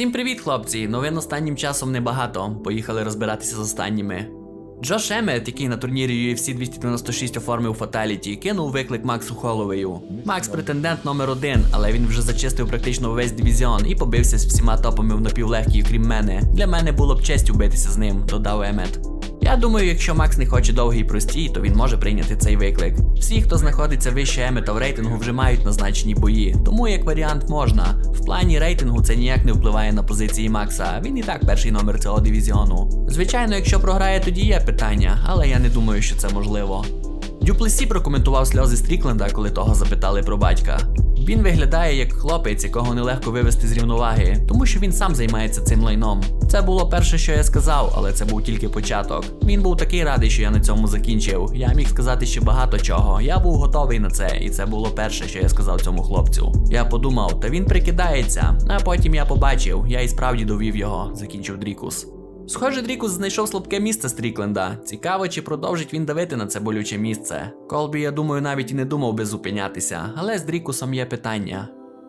Всім привіт, хлопці! Новин останнім часом небагато. Поїхали розбиратися з останніми. Джош Емет, який на турнірі UFC 296 оформив фаталіті, кинув виклик Максу Холовею. Макс претендент номер один, але він вже зачистив практично весь дивізіон і побився з всіма топами в напівлегкій, крім мене. Для мене було б честю битися з ним, додав Емет. Я думаю, якщо Макс не хоче довгий простій, то він може прийняти цей виклик. Всі, хто знаходиться вище Емета в рейтингу, вже мають назначені бої, тому як варіант можна. В плані рейтингу це ніяк не впливає на позиції Макса. Він і так перший номер цього дивізіону. Звичайно, якщо програє, тоді є питання, але я не думаю, що це можливо. Дюплесі прокоментував сльози Стрікленда, коли того запитали про батька. Він виглядає як хлопець, якого нелегко вивести з рівноваги, тому що він сам займається цим лайном. Це було перше, що я сказав, але це був тільки початок. Він був такий радий, що я на цьому закінчив. Я міг сказати ще багато чого. Я був готовий на це, і це було перше, що я сказав цьому хлопцю. Я подумав, та він прикидається. А потім я побачив, я і справді довів його, закінчив Дрікус. Схоже, Дрікус знайшов слабке місце Стрікленда. Цікаво, чи продовжить він давити на це болюче місце. Колбі, я думаю, навіть і не думав би зупинятися, але з Дрікусом є питання.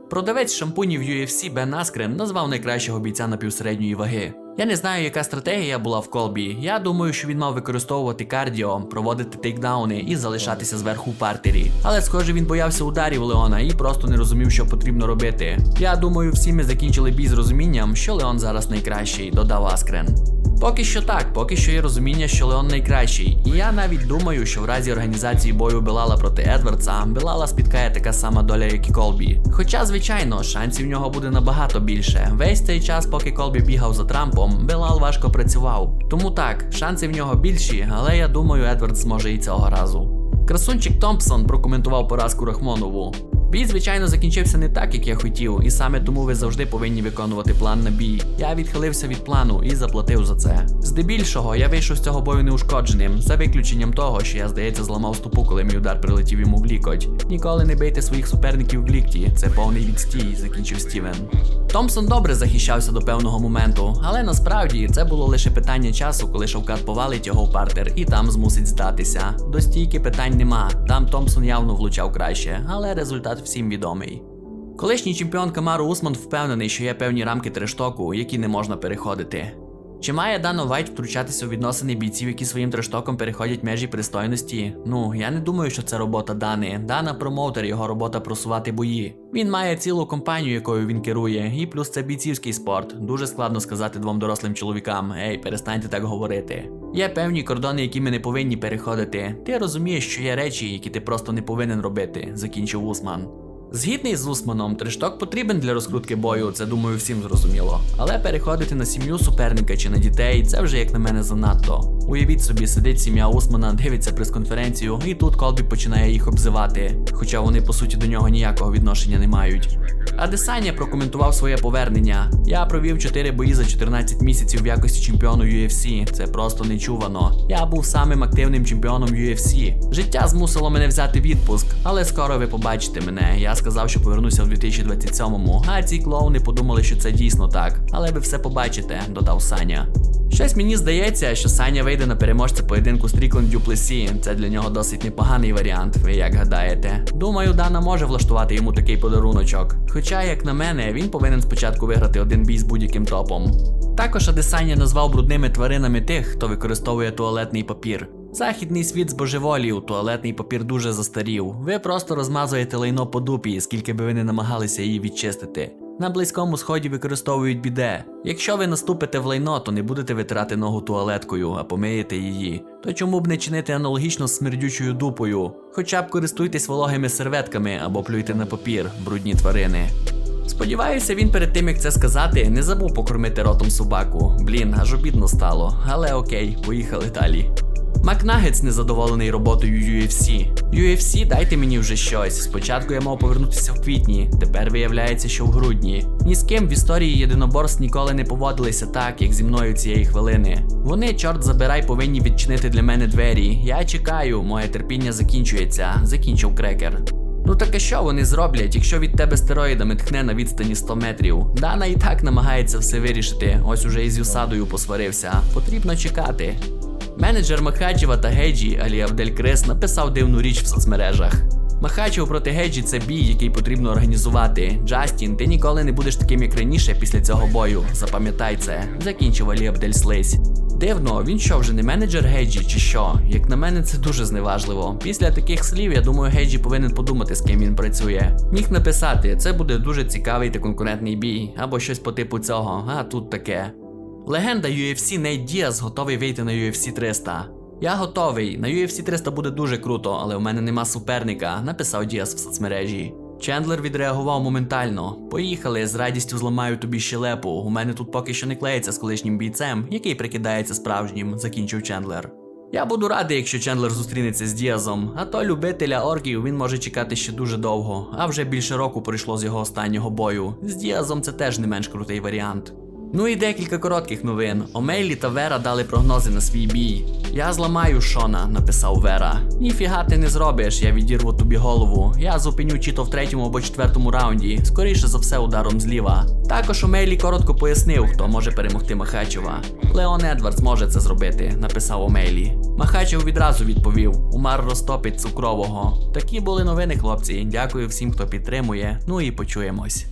Продавець шампунів UFC Бен Аскрен назвав найкращого бійця напівсередньої ваги. Я не знаю, яка стратегія була в колбі. Я думаю, що він мав використовувати кардіо, проводити тейкдауни і залишатися зверху в партері. Але схоже, він боявся ударів Леона і просто не розумів, що потрібно робити. Я думаю, всі ми закінчили бій з розумінням, що Леон зараз найкращий, додав Аскрен. Поки що так, поки що є розуміння, що Леон найкращий. І я навіть думаю, що в разі організації бою Белала проти Едвардса, Белала спіткає така сама доля, як і Колбі. Хоча, звичайно, шансів в нього буде набагато більше. Весь цей час, поки Колбі бігав за Трампом, Белал важко працював. Тому так, шанси в нього більші, але я думаю, Едвардс зможе і цього разу. Красунчик Томпсон прокоментував поразку Рахмонову. Бій, звичайно, закінчився не так, як я хотів, і саме тому ви завжди повинні виконувати план на бій. Я відхилився від плану і заплатив за це. Здебільшого я вийшов з цього бою неушкодженим, за виключенням того, що я, здається, зламав стопу, коли мій удар прилетів йому в лікоть. Ніколи не бийте своїх суперників в лікті, це повний відстій, закінчив Стівен. Томпсон добре захищався до певного моменту, але насправді це було лише питання часу, коли Шовкат повалить його в партер і там змусить здатися. До стійки питань нема. Там Томпсон явно влучав краще, але результат всім відомий. Колишній чемпіон Камару Усман впевнений, що є певні рамки трештоку, які не можна переходити. Чи має Дано Вайт втручатися у відносини бійців, які своїм трештоком переходять межі пристойності? Ну, я не думаю, що це робота Дани. Дана промоутер, його робота просувати бої. Він має цілу компанію, якою він керує, і плюс це бійцівський спорт. Дуже складно сказати двом дорослим чоловікам: Ей, перестаньте так говорити. Є певні кордони, які ми не повинні переходити. Ти розумієш, що є речі, які ти просто не повинен робити, закінчив Усман. Згідний з Усманом, трешток потрібен для розкрутки бою, це думаю всім зрозуміло. Але переходити на сім'ю суперника чи на дітей це вже як на мене занадто. Уявіть собі, сидить сім'я Усмана, дивиться прес-конференцію, і тут Колбі починає їх обзивати, хоча вони по суті до нього ніякого відношення не мають. Адесаня прокоментував своє повернення. Я провів 4 бої за 14 місяців в якості чемпіону UFC. Це просто нечувано. Я був самим активним чемпіоном UFC. Життя змусило мене взяти відпуск, але скоро ви побачите мене. Я сказав, що повернуся в 2027-му, а ці клоуни подумали, що це дійсно так. Але ви все побачите, додав Саня. Щось мені здається, що Саня вийде на переможця поєдинку Стрікленд Дюплесі. Це для нього досить непоганий варіант, ви як гадаєте. Думаю, Дана може влаштувати йому такий подаруночок. Хоча, як на мене, він повинен спочатку виграти один бій з будь-яким топом. Також Адесаня назвав брудними тваринами тих, хто використовує туалетний папір. Західний світ збожеволів, туалетний папір дуже застарів. Ви просто розмазуєте лайно по дупі, скільки би ви не намагалися її відчистити. На близькому сході використовують біде. Якщо ви наступите в лайно, то не будете витирати ногу туалеткою, а помиєте її. То чому б не чинити аналогічно з смердючою дупою? Хоча б користуйтесь вологими серветками або плюйте на папір, брудні тварини. Сподіваюся, він перед тим як це сказати, не забув покормити ротом собаку. Блін, аж обідно стало. Але окей, поїхали далі. Макнагетс незадоволений роботою UFC. UFC, дайте мені вже щось. Спочатку я мав повернутися в квітні, тепер виявляється, що в грудні. Ні з ким в історії єдиноборств ніколи не поводилися так, як зі мною цієї хвилини. Вони, чорт забирай, повинні відчинити для мене двері. Я чекаю, моє терпіння закінчується, закінчив крекер. Ну так а що вони зроблять, якщо від тебе стероїдами тхне на відстані 100 метрів? Дана і так намагається все вирішити. Ось уже із Юсадою посварився. Потрібно чекати. Менеджер Макаджева та Геджі Алі Абделькрес написав дивну річ в соцмережах. Махачев проти Гейджі це бій, який потрібно організувати. Джастін, ти ніколи не будеш таким, як раніше після цього бою. Запам'ятай це, закінчив Алі Абдельслейсь. Дивно, він що, вже не менеджер Гейджі чи що? Як на мене, це дуже зневажливо. Після таких слів, я думаю, Гейджі повинен подумати, з ким він працює. Міг написати, це буде дуже цікавий та конкурентний бій, або щось по типу цього, а тут таке. Легенда UFC Нейт Діас готовий вийти на UFC 300. Я готовий. На UFC 300 буде дуже круто, але у мене нема суперника, написав Діас в соцмережі. Чендлер відреагував моментально. Поїхали, з радістю зламаю тобі щелепу. У мене тут поки що не клеїться з колишнім бійцем, який прикидається справжнім, закінчив Чендлер. Я буду радий, якщо Чендлер зустрінеться з Діазом, а то любителя орків він може чекати ще дуже довго, а вже більше року пройшло з його останнього бою. З Діазом це теж не менш крутий варіант. Ну і декілька коротких новин. Омейлі та Вера дали прогнози на свій бій. Я зламаю Шона, написав Вера. Ніфіга ти не зробиш, я відірву тобі голову. Я зупиню чи то в третьому або четвертому раунді, скоріше за все ударом зліва. Також Омейлі коротко пояснив, хто може перемогти Махачева. Леон Едвардс може це зробити, написав Омейлі. Махачев відразу відповів: Умар розтопить цукрового. Такі були новини, хлопці. Дякую всім, хто підтримує. Ну і почуємось.